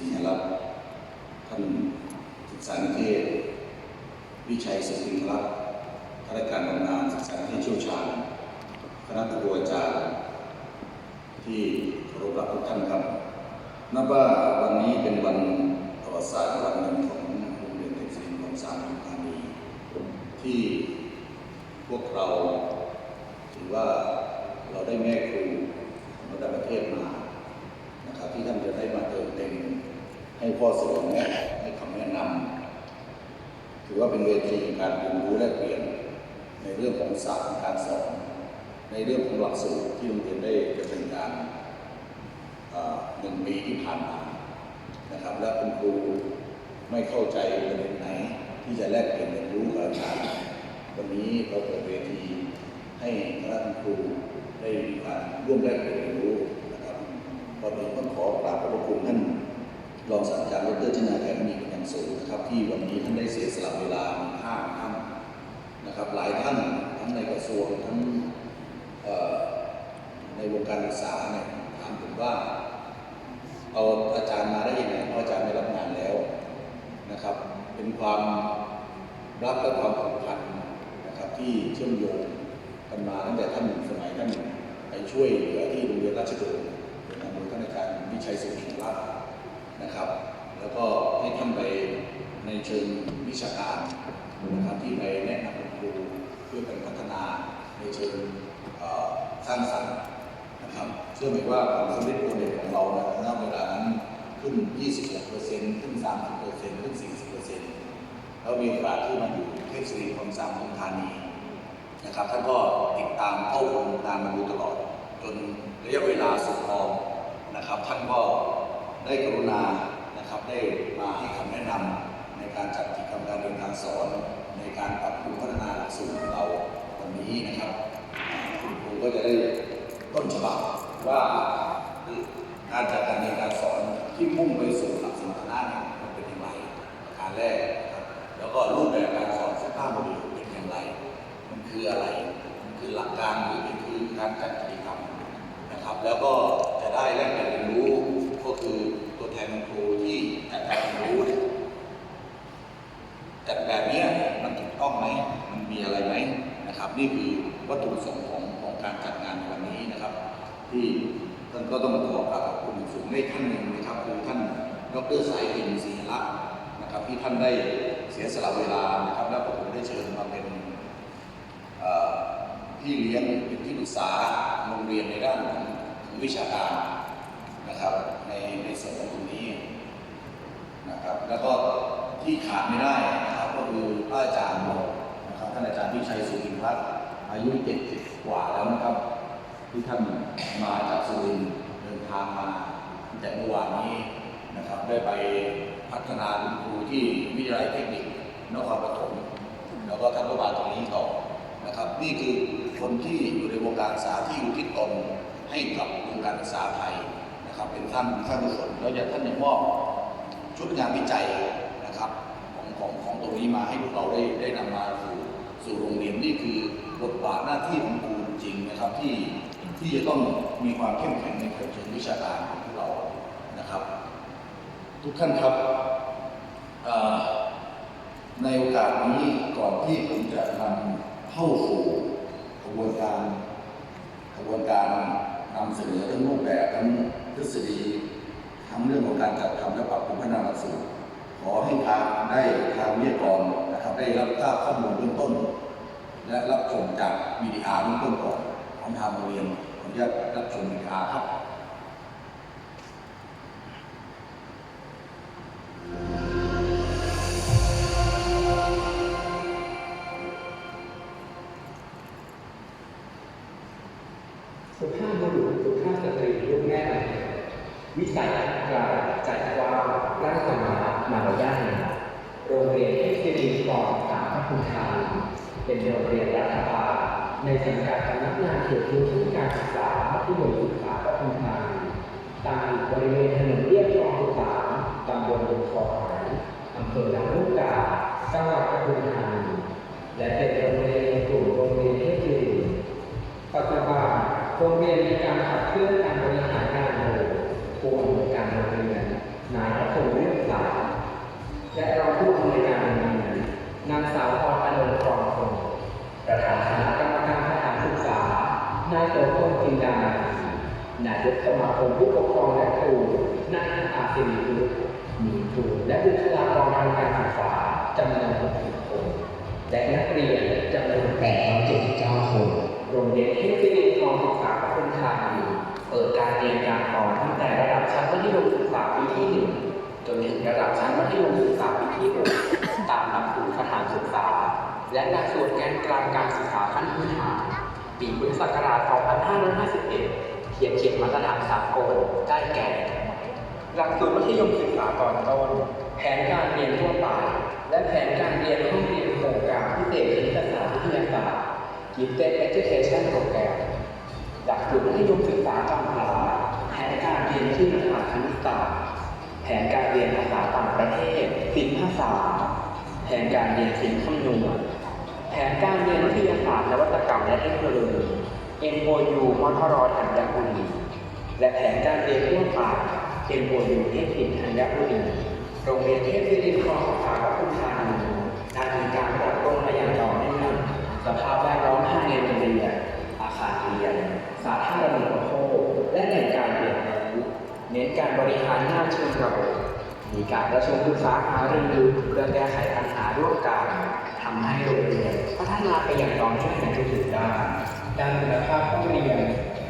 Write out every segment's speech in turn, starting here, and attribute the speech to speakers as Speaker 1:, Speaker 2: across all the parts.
Speaker 1: สิงหรัตน์ท่านศึกษานิเทศ วิชัยสุติรัตน์ข้าราชการบำนาญศึกษานิเทศเชี่ยวชาญคณะครูอาจารย์ที่เคารพรักทุกท่านครับนับว่าวันนี้เป็นวันประวัติศาสตร์วันหนึ่งของโรงเรียนเทคนิคของสามธานีที่พวกเราถือว่าเราได้แม่ครูระดับประเทศมานะครับที่ท่านจะได้มาเติมเต็ม ให้ข้อเสนอแนะให้คำแนะนำถือว่าเป็นเวทีการเรียนรู้และเปลี่ยนในเรื่องของศาสตร์การสอนในเรื่องของหลักสูตรที่โรงเรียนได้ดำเนินการหนึ่งปีที่ผ่านมานะครับ และคุณครูไม่เข้าใจประเด็นไหน ที่จะแลกเปลี่ยนเรียนรู้กับอาจารย์วันนี้เราเปิดเวทีให้คณะคุณครูได้มีการร่วมแลกเปลี่ยนเรียนรู้นะครับก่อนอื่นต้องขอกราบขอบพระคุณท่าน รองศาสตราจารย์ดรจินาแขกมีเป็นอย่างสูงนะครับที่วันนี้ท่านได้เสียสละเวลาห้าท่านนะครับหลายท่านทั้งในกระทรวงทั้งในวงการศึกษาเนี่ยถามผมว่าเอาอาจารย์มาได้ยังไงเพราะอาจารย์ไม่รับงานแล้วนะครับ เป็นความรักและความผูกพันนะครับที่เชื่อมโยงกันมาตั้งแต่ท่านหนึ่งสมัยท่านไปช่วยเหลือที่โรงเรียนราชดำเนินโดยท่านอาจารย์วิชัยสุขิรัตน์ นะครับ แล้วก็ให้ท่านไปในเชิงวิชาการนะครับที่ไปแนะนำคุณครูเพื่อการพัฒนาในเชิงสร้างสรรค์นะครับเชื่อไหมว่าความสำเร็จโปรเจกต์ของเราในณเวลานั้นขึ้น 26%ขึ้น 30%ขึ้น 40%แล้วมีโอกาสที่มาอยู่เทพศรีของสามของธานีนะครับท่านก็ติดตามเข้าโครงการมาดยตลอด จนระยะเวลาสุดพอนะครับ ท่านก็ได้กรุณานะครับได้มาให้คำแนะนำใน การจัดกิจกรรมการเรียนการสอน ในการปรับปรุงพัฒนาหลักสูตรของเราวันนี้นะครับคุณครูก็จะได้ต้นฉบับว่าการจัดการเรียนการสอนที่มุ่งไปสู่หลักสมรรถนะเนี่ยมันเป็นอย่างไรการแรกครับแล้วก็รูปแบบการสอนสภาพโมดูลเป็นอย่างไร มันคืออะไรมันคือหลักการหรือมันคือการจัดกิจกรรมนะครับ แล้วก็จะได้แลกเปลี่ยนเรียนรู้ก็คือตัวแทนครูที่จัดการเรียนรู้เนี่ย จัดแบบเนี้ยมันถูกต้องไหม มันมีอะไรไหมนะครับ นี่คือวัตถุประสงค์ของของการจัดงานในวันนี้นะครับ ที่ท่าน ก็ต้องขอกราบขอบคุณสูงในท่านหนึ่งนะครับคือท่านดรสายพินศรีรักษ์นะครับที่ท่านได้เสียสละเวลานะครับ แล้วผมได้เชิญมาเป็นเอ่อพี่เลี้ยงเป็นที่ปรึกษาโรงเรียนในด้านของวิชาการนะครับในในส่วนของตรงนี้นะครับ แล้วก็ที่ขาดไม่ได้นะครับก็คือพระอาจารย์นะครับท่านอาจารย์พิชัยสุรินทร์รัตน์อายุ70กว่าแล้วนะครับ ที่ท่านมาจากสุรินทร์เดินทางมาตั้งแต่เมื่อวานนี้นะครับได้ไปพัฒนาคุณครูที่วิทยาลัยเทคนิคนครปฐมแล้วก็ท่านก็มาตรงนี้ต่อนะครับ นี่คือคนที่อยู่ในวงการศึกษาที่อุทิศตนให้กับวงการศึกษาไทยนะครับ เป็นท่านท่านกุศลแล้วจะท่านยังมอบชุดงานวิจัยนะครับของของของตรงนี้มาให้พวกเราได้ได้นำมาสู่สู่โรงเรียนนี่คือบทบาทหน้าที่ของ ที่จะต้องมีความเข้มแข็งในเชิงวิชาการของพวกเรานะครับ ทุกท่านครับในโอกาสนี้ก่อนที่ผมจะนำเข้าสู่กระบวนการกระบวนการนำเสนอทั้งรูปแบบทั้งทฤษฎีทั้งเรื่องของการจัดทำและปรับปรุงพัฒนาหลักสูตรขอให้ทางได้ทางวิทยากรนะครับได้รับทราบข้อมูลเบื้องต้น และรับชมจากวีดีอาร์เบื้องต้นก่อนของทางโรงเรียน ขออนุญาตรับชมวีดีอาครับ
Speaker 2: สุภาพบุรุษสุภาพสตรีลูกแม่วิสัยกลางใจกว้างร่างสมามารยาทโรงเรียนเทพศิรินทร์สามพระคุณทาเป็นโรงเรียนรัฐบาล ในสังกัดสำนักงานเขตพื้นที่การศึกษามัธยมศึกษาพระคุณทานตั้งอยู่บริเวณถนนเรียบคลองสามตำบลดงคอหายอำเภอลำลูกกาจังหวัดปทุมธานีและเป็นโรงเรียนในกลุ่มโรงเรียนเทพศิรินปัจจุบันโรงเรียนมีการขับเคลื่อนการบริหารงานโดยผู้อำนวยการโรงเรียนนายระพงษ์เรื่องสายและรองผู้อำนวยการโรงเรียนนางสาวพรอนุกรคง ประธานคณะกรรมการสถานศึกษานายโสพลจินดานายกสมาคมผู้ปกครองและครูนายอาศิริพุทมีครูและบุคลากรทางการศึกษาจำนวน60คนและนักเรียนจำนวน879คนโรงเรียนเทพศิรินทรศึกษาปทุมธานีเปิดการเรียนการสอนตั้งแต่ระดับชั้นมัธยมศึกษาปีที่1จนถึงระดับชั้นมัธยมศึกษาปีที่6ตามหลักสูตรสถานศึกษา และหลักสูตรแกนกลางการศึกษาขั้นพื้นฐานปีพุทธศักราช 2551 เทียบเคียงมาตรฐานสากลได้แก่ หลักสูตรมัธยมศึกษาตอนต้น แผนการเรียนทั่วไป และแผนการเรียนห้องเรียนโครงการพิเศษคณิตศาสตร์วิทยาศาสตร์ Gifted Education Program หลักสูตรมัธยมศึกษาตอนปลายแผนการเรียนที่สถานคณิตศาสตร์ แผนการเรียนภาษาต่างประเทศศิลปภาษาแผนการเรียนศิลป์คำนวณ นการเรียนวิทยาศาสตร์นวัตกรรมและเทคโนโลยี MOU มทรธัญบุรีและแผนการเรียนทั่วไป MOU เทพศิลป์ธัญบุรีโรงเรียนเทพศิรินทรศึกษาปทุมธานีได้มีการปรับปรุงมาอย่างต่อเนื่องสภาพแวดล้อมภายในโรงเรียนอาคารเรียน สาธารณูปโภคและแหล่งการเรียนรู้เน้นการบริหารงานเชิงระบบมีการประชุมปรึกษาหารือเพื่อแก้ไขปัญหาร่วมกัน ทำให้โรงเรียนพัฒนาไปอย่างต่อเนื่องในทุกๆด้านด้านคุณภาพผู้เรียน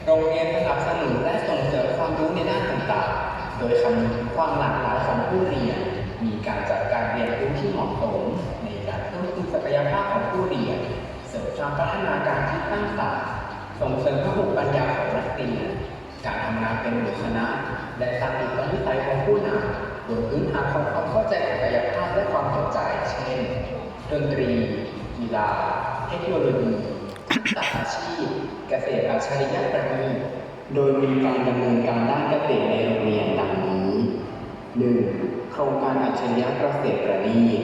Speaker 2: โรงเรียนสนับสนุนและส่งเสริมความรู้ในด้านต่างๆ โดยคำนึงถึงความหลากหลายของผู้เรียน มีการจัดการเรียนรู้ที่เหมาะสมในการเพิ่มพูนศักยภาพของผู้เรียน เสริมสร้างพัฒนาการที่สร้างสรรค์ส่งเสริมพหุปัญญาของนักเรียนการทำงานเป็นหมู่คณะและสร้างอุปนิสัยของผู้นำบนพื้นฐานของความเข้าใจของกยภาพและความเข้าใจ เช่น ดนตรีกีฬา เทคโนโลยีศาสตร์อาชีพ เกษตรอัจฉริยะประณีตโดยมีการดำเนินการด้านเกษตรในโรงเรียนดังนี้ 1. โครงการอัจฉริยะเกษตรประณีต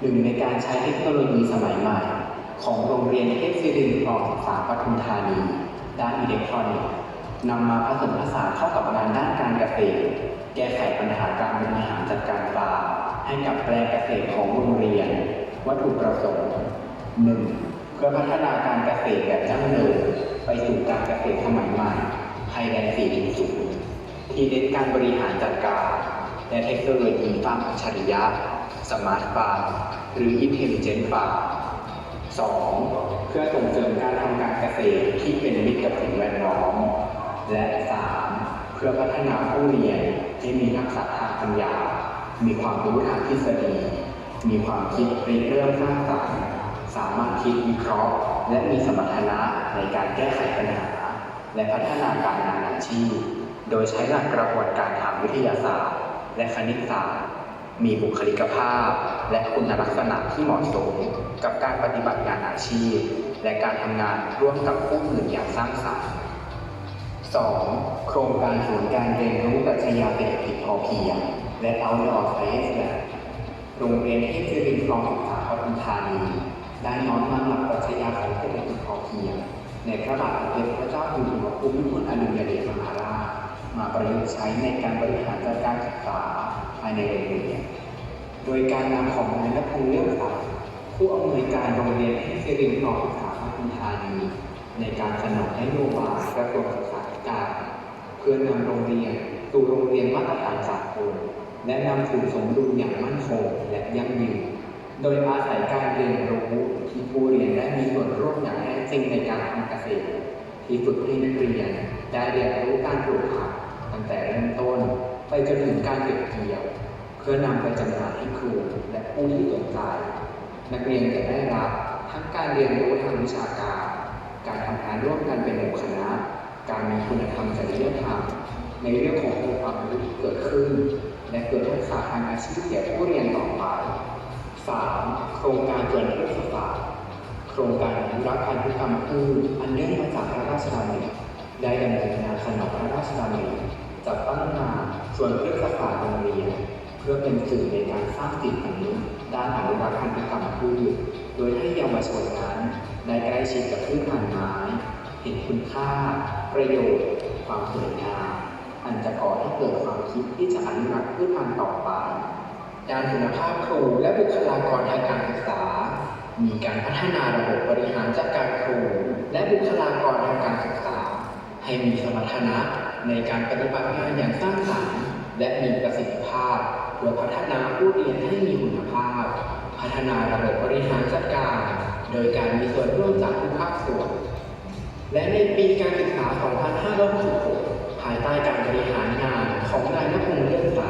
Speaker 2: หนึ่งในการใช้เทคโนโลยีสมัยใหม่ ของโรงเรียนเทพศิรินทรศึกษาปทุมธานี ด้านอิเล็กทรอนิกส์นำมาผสมผสานเข้ากับงานด้านการเกษตร แก้ไขปัญหาการบริหารจัดการฟาร์มให้กับแปลงเกษตรของโรงเรียน วัตถุประสงค์ 1. เพื่อพัฒนาการเกษตรแบบยั่งยืนไปสู่การเกษตรสมัยใหม่ภายใน4.0 ที่เน้นการบริหารจัดการ และเทคโนโลยีฟาร์มอัจฉริยะ สมาร์ทฟาร์มหรือ Intelligent Farm 2. เพื่อส่งเสริมการทำการเกษตรที่เป็นมิตรกับสิ่งแวดล้อม และ 3. เพื่อพัฒนาผู้เรียนให้มีทักษะทางปัญญา มีความรู้ทางทฤษฎี มีความคิดริเริ่มสร้างสรรค์สามารถคิดวิเคราะห์ และมีสมรรถนะในการแก้ไขปัญหา และพัฒนาการงานอาชีพ โดยใช้หลักกระบวนการทางวิทยาศาสตร์ และคณิตศาสตร์ มีบุคลิกภาพ และคุณลักษณะที่เหมาะสมกับการปฏิบัติงานอาชีพ และการทำงานร่วมกับผู้อื่นอย่างสร้างสรรค์ 2. โครงการศูนย์การเรียนรู้ปรัชญาเศรษฐกิจพอเพียงและ Outdoor Science Lab โรงเรียนเทพศิรินทรศึกษาปทุมธานีได้น้อมนำหลักปรัชญาของเศรษฐกิจพอเพียงในพระบาทสมเด็จพระเจ้าอยู่หัวภูมิพลอดุลยเดชมหาราชมาประยุกต์ใช้ในการบริหารจัดการศึกษาภายในโรงเรียน โดยการนำของนายนพงษ์เลื่อมใสผู้อำนวยการโรงเรียนเทพศิรินทรศึกษาปทุมธานีในการสนองนโยบายกระทรวงศึกษาธิการ เพื่อนำโรงเรียนสู่โรงเรียนมาตรฐานสากล และนำสู่สมดุลอย่างมั่นคงและยั่งยืน โดยอาศัยการเรียนรู้ที่ผู้เรียนได้มีส่วนร่วมอย่างแท้จริงในการทำเกษตร ที่ฝึกให้นักเรียนได้เรียนรู้การปลูกผักตั้งแต่เริ่มต้นไปจนถึงการเก็บเกี่ยว เพื่อนำไปจำหน่ายให้ครูและผู้ที่สนใจนักเรียนจะได้รับทั้งการเรียนรู้ทางวิชาการ การทำงานร่วมกันเป็นหมู่คณะ การมีคุณธรรมจริยธรรม ในเรื่องขององค์ความรู้ที่เกิดขึ้น และเกิดทักษะทางอาชีพแก่ผู้เรียนต่อไป 3. โครงการเกิดพืชศาสตร์โครงการอนุรักษ์พันธุกรรมพืชอันเนื่องมาจากพระราชดำริได้ดำเนินงานสนองพระราชดำริจัดตั้งงานส่วนพฤกษศาสตร์โรงเรียนเพื่อเป็นสื่อในการสร้างจิตสำนึกด้านอนุรักษ์พันธุกรรมพืชโดยให้เยาวชนนั้นได้ใกล้ชิดกับพืชพันธุ์ไม้ เห็นคุณค่า ประโยชน์ ความสวยงาม อันจะก่อให้เกิดความคิดที่จะอนุรักษ์พืชพันธุ์ต่อไป ด้านคุณภาพครูและบุคลากรทางการศึกษา มีการพัฒนาระบบบริหารจัดการครู และบุคลากรทางการศึกษา ให้มีสมรรถนะในการปฏิบัติงานอย่างสร้างสรรค์และมีประสิทธิภาพเพื่อพัฒนาผู้เรียนให้มีคุณภาพ พัฒนาระบบบริหารจัดการ โดยการมีส่วนร่วมจากทุกภาคส่วน และในปีการศึกษา 2566 ภายใต้การบริหารงานของนายนพงษ์เลื่อนใส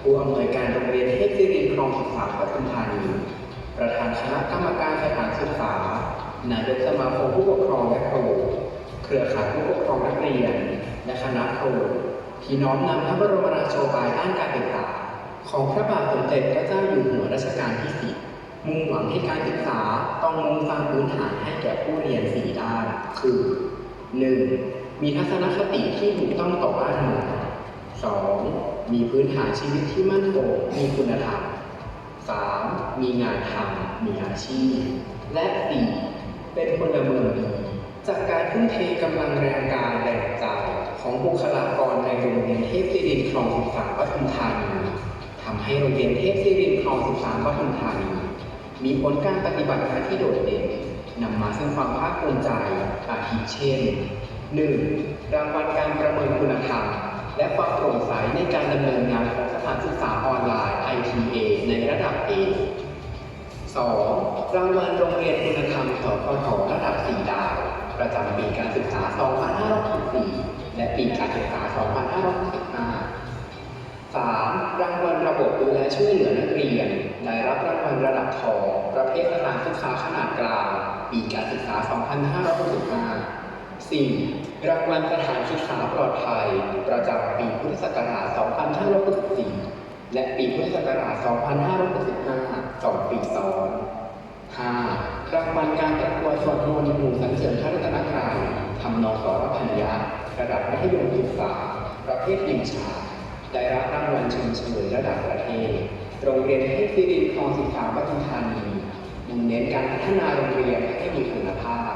Speaker 2: ผู้อำนวยการโรงเรียนเทพศิรินทร์องศึกษาปทุมธานีประธานคณะกรรมการสถานศึกษานายกสมาคมผู้ปกครองและครูเครือข่ายผู้ปกครองนักเรียน และคณะครูที่น้อมนำพระบรมราโชบายด้านการศึกษาของพระบาทสมเด็จพระเจ้าอยู่หัวรัชกาลที่10มุ่งหวังให้การศึกษาต้องมุ่งสร้างพื้นฐานให้แก่ผู้เรียน4ด้าน คือ 1. มีทัศนคติที่ถูกต้องต่อบ้านเมือง 2. มีพื้นฐานชีวิตที่มั่นคง มีคุณธรรม 3. มีงานทำ มีอาชีพ และ 4. เป็นพลเมืองดีจากการทุ่มเทกำลังแรงกายแรงใจของบุคลากรในโรงเรียนเทพศิรินทร์คลอง 13ปทุมธานีทำให้โรงเรียนเทพศิรินทร์คลอง 13ปทุมธานีมีผลการปฏิบัติงานที่โดดเด่นนำมาซึ่งความภาคภูมิใจอาทิเช่น 1. รางวัลการประเมินคุณธรรม และความโปร่งใสในการดำเนินงานของสถานศึกษาออนไลน์ ITA ในระดับ A 2. รางวัลโรงเรียนคุณธรรมสพทระดับ 4 ดาว ประจำปีการศึกษา 2564 และปีการศึกษา 2565 3. รางวัลระบบดูแลช่วยเหลือนักเรียน ได้รับรางวัลระดับทองประเภทสถานศึกษาขนาดกลาง ปีการศึกษา 2565 4. รางวัลสถานศึกษาปลอดภัย ประจำปีพุทธศักราช 2564 และปีพุทธศักราช 2565 2ปีซ้อน 5. รางวัลการประกวดสวดมนต์หมู่สรรเสริญพระรัตนตรัยทำนองสรพัญญาระดับมัธยมศึกษา ประเภทหญิงชายได้รับรางวัลชมเชยระดับประเทศ โรงเรียนเทพศิรินทร์คลองศึกษาปทุมธานีมุ่งเน้นการพัฒนาโรงเรียนให้มีคุณภาพ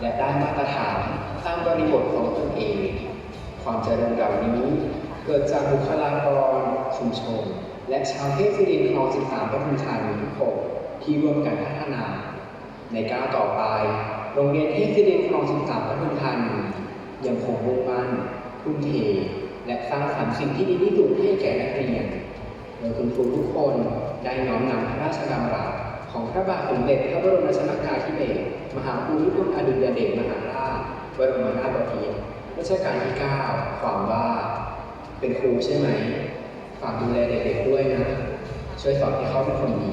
Speaker 2: และได้มาตรฐานตามบริบทของตนเอง ความเจริญเหล่านี้ เกิดจากบุคลากรชุมชน และชาวเทศิรินคลองศึกษาปทุมธานีทุกคนที่ร่วมกันพัฒนา ในก้าวต่อไป โรงเรียนเทศิรินคลองศึกษาปทุมธานียังคงมุ่งมั่นทุ่มเท และสร้างสรรค์สิ่งที่ดีที่สุดให้แก่นักเรียนโดยคุณครูทุกคนได้น้อมนำพระราชดำรัส ของพระบาทสมเด็จพระบรมชนกาธิเบศรมหาภูมิพลอดุลยเดชมหาราชบรมนาถบพิตรรัชกาลที่ 9 ความว่าเป็นครูใช่ไหม ฝากดูแลเด็กๆด้วยนะ ช่วยสอนให้เขาเป็นคนดี